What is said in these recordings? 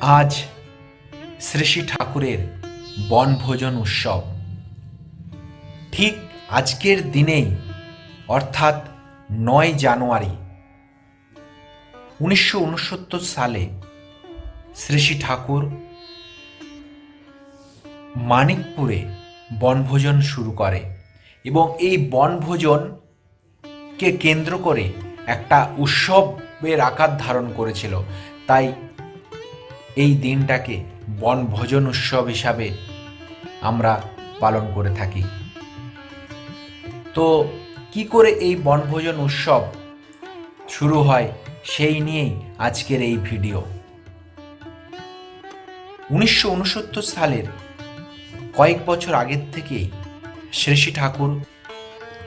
আজ শ্রী ঠাকুরের বনভোজন উৎসব। ঠিক আজকের দিনেই, অর্থাৎ নয় জানুয়ারি, উনিশশো উনসত্তর সালে শ্রী ঠাকুর মানিকপুরে বনভোজন শুরু করে এবং এই বনভোজনকে কেন্দ্র করে একটা উৎসবের আকার ধারণ করেছিল। তাই এই দিনটাকে বনভোজন উৎসব হিসাবে আমরা পালন করে থাকি। তো কি করে এই বনভোজন উৎসব শুরু হয় সেই নিয়েই আজকের এই ভিডিও। উনিশশো উনসত্তর সালের কয়েক বছর আগের থেকেই শ্রী শ্রী ঠাকুর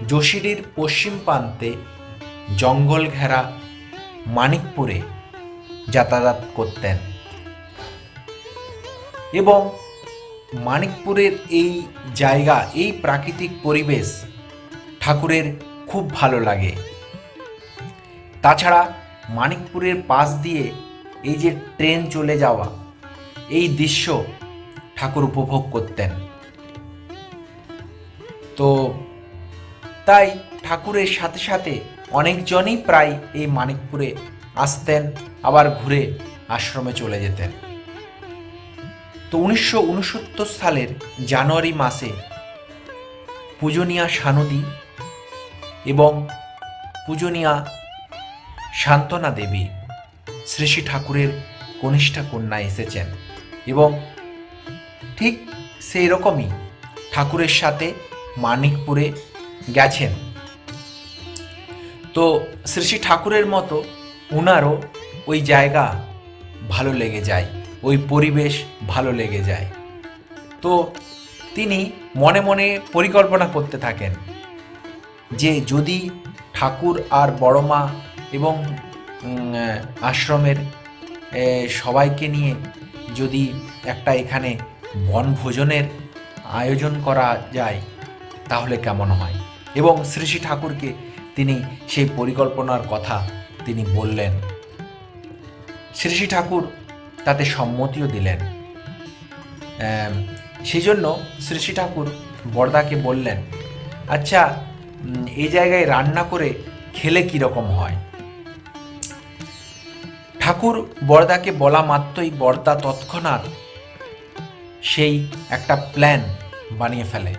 যোশিরির পশ্চিম প্রান্তে জঙ্গল ঘেরা মানিকপুরে যাতায়াত করতেন। এবং মানিকপুরের এই জায়গা, এই প্রাকৃতিক পরিবেশ ঠাকুরের খুব ভালো লাগে। তাছাড়া মানিকপুরের পাশ দিয়ে এই যে ট্রেন চলে যাওয়া, এই দৃশ্য ঠাকুর উপভোগ করতেন। তো তাই ঠাকুরের সাথে সাথে অনেকজনই প্রায় এই মানিকপুরে আসতেন, আবার ঘুরে আশ্রমে চলে যেতেন। তো উনিশশো উনসত্তর সালের জানুয়ারি মাসে পূজনীয়া সানদী এবং পূজনীয়া শান্তনা দেবী শ্রী শ্রী ঠাকুরের কনিষ্ঠা কন্যা এসেছেন এবং ঠিক সেই রকমই ঠাকুরের সাথে মানিকপুরে গেছেন। তো শ্রী শ্রী ঠাকুরের মতো ওনারও ওই জায়গা ভালো লেগে যায়। ওই পরিবেশ ভালো লেগে যায়। তো তিনি মনে মনে পরিকল্পনা করতে থাকেন যে যদি ঠাকুর আর বড় মা এবং আশ্রমের সবাইকে নিয়ে যদি একটা এখানে বনভোজনের আয়োজন করা যায়, তাহলে কেমন হয়? এবং শ্রী শ্রী ঠাকুরকে তিনি সেই পরিকল্পনার কথা তিনি বললেন। শ্রী শ্রী ঠাকুর তাতে সম্মতিও দিলেন। সেই জন্য শ্রী ঠাকুর বরদাকে বললেন আচ্ছা এই জায়গায় রান্না করে খেলে কীরকম হয়? ঠাকুর বরদাকে বলা মাত্রই বরদা তৎক্ষণাৎ সেই একটা প্ল্যান বানিয়ে ফেলে।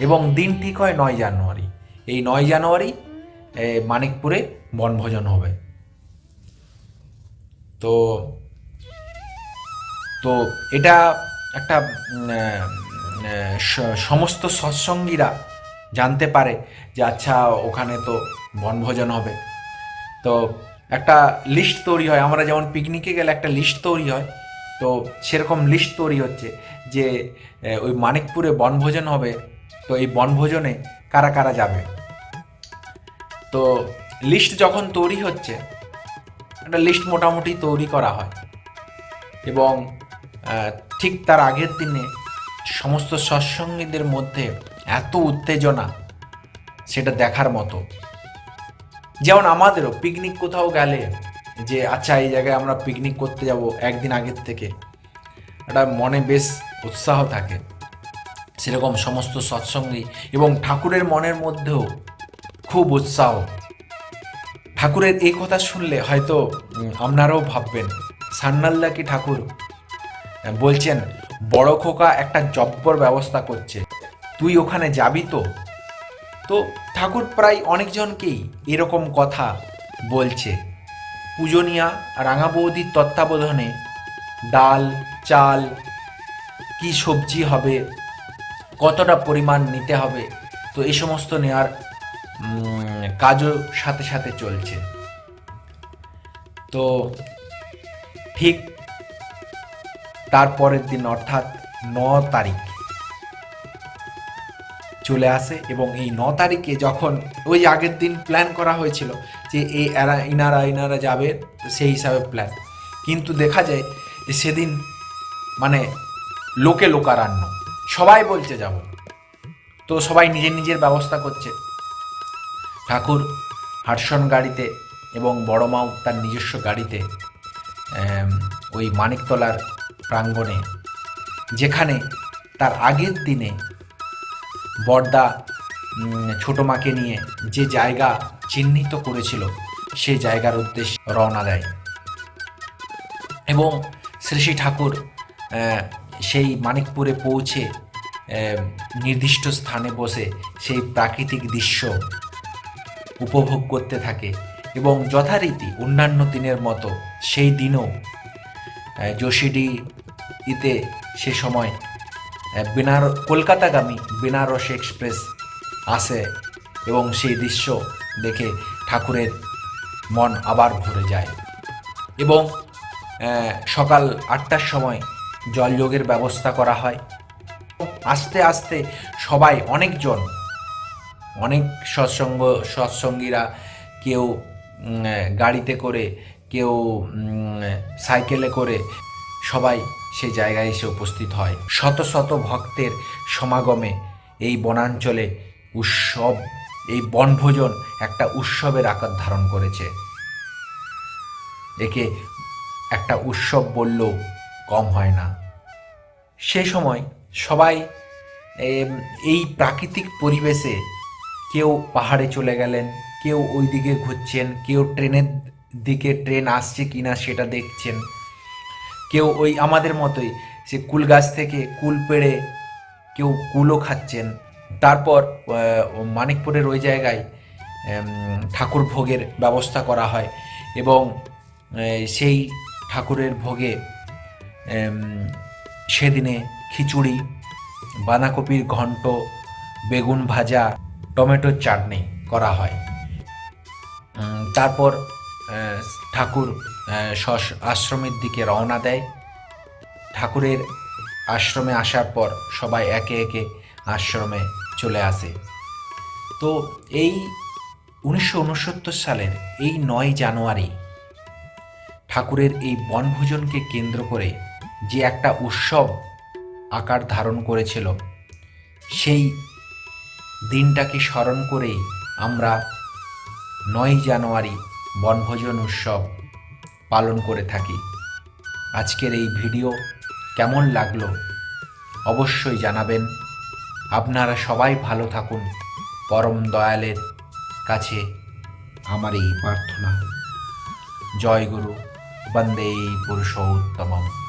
এবং দিন ঠিক হয় নয় জানুয়ারি। এই নয় জানুয়ারি মানিকপুরে বনভোজন হবে। তো তো এটা একটা সমস্ত সৎসঙ্গীরা জানতে পারে যে আচ্ছা ওখানে তো বনভোজন হবে। তো একটা লিস্ট তৈরি হয়। আমরা যেমন পিকনিকে গেলে একটা লিস্ট তৈরি হয়। তো সেরকম লিস্ট তৈরি হচ্ছে যে ওই মানিকপুরে বনভোজন হবে। তো এই বনভোজনে কারা কারা যাবে? তো লিস্ট যখন তৈরি হচ্ছে একটা লিস্ট মোটামুটি তৈরি করা হয়। এবং ঠিক তার আগের দিনে সমস্ত সৎসঙ্গীদের মধ্যে এত উত্তেজনা সেটা দেখার মতো। যেমন আমাদেরও পিকনিক কোথাও গেলে যে আচ্ছা এই জায়গায় আমরা পিকনিক করতে যাব একদিন আগের থেকে। একটা মনে বেশ উৎসাহ থাকে। সেরকম সমস্ত সৎসঙ্গী এবং ঠাকুরের মনের মধ্যেও খুব উৎসাহ ঠাকুরের এই কথা শুনলে হয়তো আপনারাও ভাববেন সান্নাল্লাকি ঠাকুর? বলছেন, বড় খোকা একটা জব্বর ব্যবস্থা করছে। তুই ওখানে যাবি তো? তো ঠাকুর প্রায় অনেকজনকেই এরকম কথা বলছে। পূজনীয়া রাঙা বৌদির তত্ত্বাবধানে ডাল, চাল, কি সবজি হবে, কতটা পরিমাণ নিতে হবে, তো এই সমস্ত নেওয়ার কাজও সাথে সাথে চলছে। তো ঠিক তারপরের দিন অর্থাৎ ন তারিখ চলে আসে এবং এই ন তারিখে যখন ওই আগের দিন প্ল্যান করা হয়েছিল যে এই এরা, ইনারা ইনারা যাবে সেই হিসাবে প্ল্যান কিন্তু দেখা যায় যে সেদিন মানে লোকে লোকারণ্য। সবাই বলছে যাব। তো সবাই নিজের নিজের ব্যবস্থা করছে। ঠাকুর হাটসন গাড়িতে এবং বড় মাও তার নিজস্ব গাড়িতে ওই মানিকতলার প্রাঙ্গণে, যেখানে তার আগের দিনে বর্দা ছোট মাকে নিয়ে যে জায়গা চিহ্নিত করেছিল সেই জায়গার উদ্দেশ্যে রওনা দেয়। এবং শ্রী ঠাকুর সেই মানিকপুরে পৌঁছে নির্দিষ্ট স্থানে বসে সেই প্রাকৃতিক দৃশ্য উপভোগ করতে থাকে এবং যথারীতি অন্যান্য দিনের মতো সেই দিনও যোশীডি ইতে সে সময় বেনার, কলকাতাগামী বেনারস এক্সপ্রেস আসে এবং সেই দৃশ্য দেখে ঠাকুরের মন আবার ভরে যায় এবং সকাল আটটার সময় জলযোগের ব্যবস্থা করা হয়। আস্তে আস্তে সবাই অনেকজন অনেক সৎসঙ্গ, সৎসঙ্গীরা কেউ গাড়িতে করে, কেউ সাইকেলে করে সবাই সেই জায়গায় এসে উপস্থিত হয়। শত শত ভক্তের সমাগমে এই বনাঞ্চলে উৎসব, এই বনভোজন একটা উৎসবের আকার ধারণ করেছে। একে একটা উৎসব বললেও কম হয় না। সে সময় সবাই এই প্রাকৃতিক পরিবেশে কেউ পাহাড়ে চলে গেলেন, কেউ ওই দিকে ঘুরছেন, কেউ ট্রেনের দিকে ট্রেন আসছে কিনা সেটা দেখছেন। কেউ ওই আমাদের মতোই, সে কুল গাছ থেকে কুল পেড়ে কেউ কুলও খাচ্ছেন। তারপর মানিকপুরের ওই জায়গায় ঠাকুর ভোগের ব্যবস্থা করা হয় এবং সেই ঠাকুরের ভোগে সেদিনে খিচুড়ি, বাঁধাকপির ঘন্ট, বেগুন ভাজা টমেটোর চাটনি করা হয়। তারপর ঠাকুর আশ্রমের দিকে রওনা দেয়। ঠাকুরের আশ্রমে আসার পর সবাই একে একে আশ্রমে চলে আসে। তো এই উনিশশো উনসত্তর সালের এই নয় জানুয়ারি ঠাকুরের এই বনভোজনকে কেন্দ্র করে যে একটা উৎসব আকার ধারণ করেছিল, সেই দিনটাকে স্মরণ করেই আমরা নয় জানুয়ারি বনভোজন উৎসব পালন করে থাকি। আজকের এই ভিডিও কেমন লাগল অবশ্যই জানাবেন। আপনারা সবাই ভালো থাকুন। পরম দয়ালের কাছে আমার এই প্রার্থনা। জয় গুরু। বন্দে পুরুষোত্তমম।